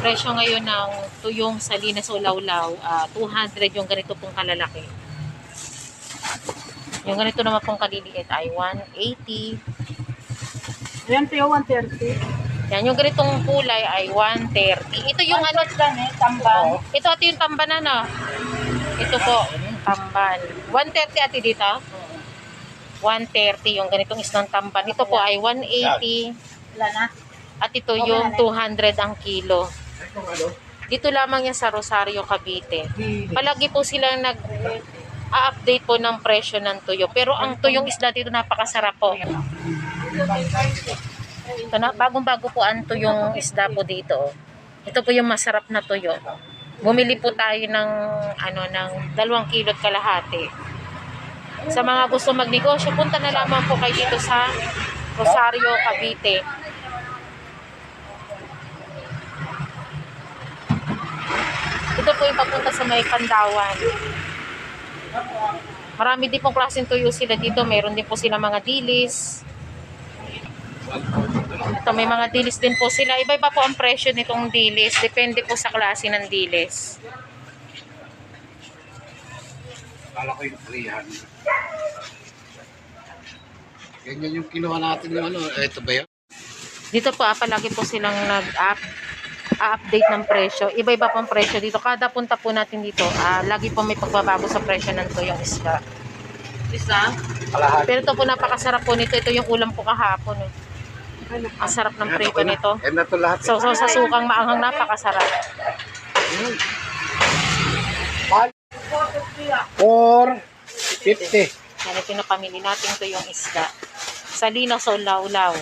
presyo ngayon ng tuyong salinas o lawlaw, ah, 200 yung ganito pong kalalaki. Yung ganito naman pong kaliliit ay 180. Ayan, Teo, 130. Yan, yung ganitong kulay ay 130. Ito yung ano, lang eh, tambang. ito ate yung tamban na na. Ito po, tamban. 130 ate dito? 130 yung ganitong isang tamban. Ito po ay 180. Wala na. At ito yung 200 ang kilo. Dito lamang yan sa Rosario, Cavite. Palagi po silang nag update po ng presyo ng tuyo. Pero ang tuyong isda dito napakasarap po. Ito na, bagong-bago po ang tuyong isda po dito. oh. Ito po yung masarap na tuyo. Bumili po tayo ng ano ng dalawang kilo at kalahati. Sa mga gusto magnegosyo, punta na lamang po kayo dito sa Rosario, Cavite. Po yung papunta sa may Pandawan. Marami din pong klaseng tuyo sila dito. Meron din po sila mga dilis. Ito, may mga dilis din po sila. Iba-iba po ang presyo nitong dilis. Depende po sa klase ng dilis. Kala ko yung 300. Ganyan yung kinuha natin yung ano. Ito ba yun? Dito po, ah, palagi po silang nag-up update ng presyo. Iba-iba pong presyo dito. Kada punta po natin dito, ah, lagi po may pagbabago sa presyo ng tuyong isda. Isa? Pero ito po, napakasarap po nito. Ito yung ulam ko kahapon. Eh. Ang sarap ng prito nito. Yan lahat. So, so sa sukang maanghang napakasarap. 450. Yan ito na pamili natin ito yung isda. Sa linaw sa ulaw-ulaw.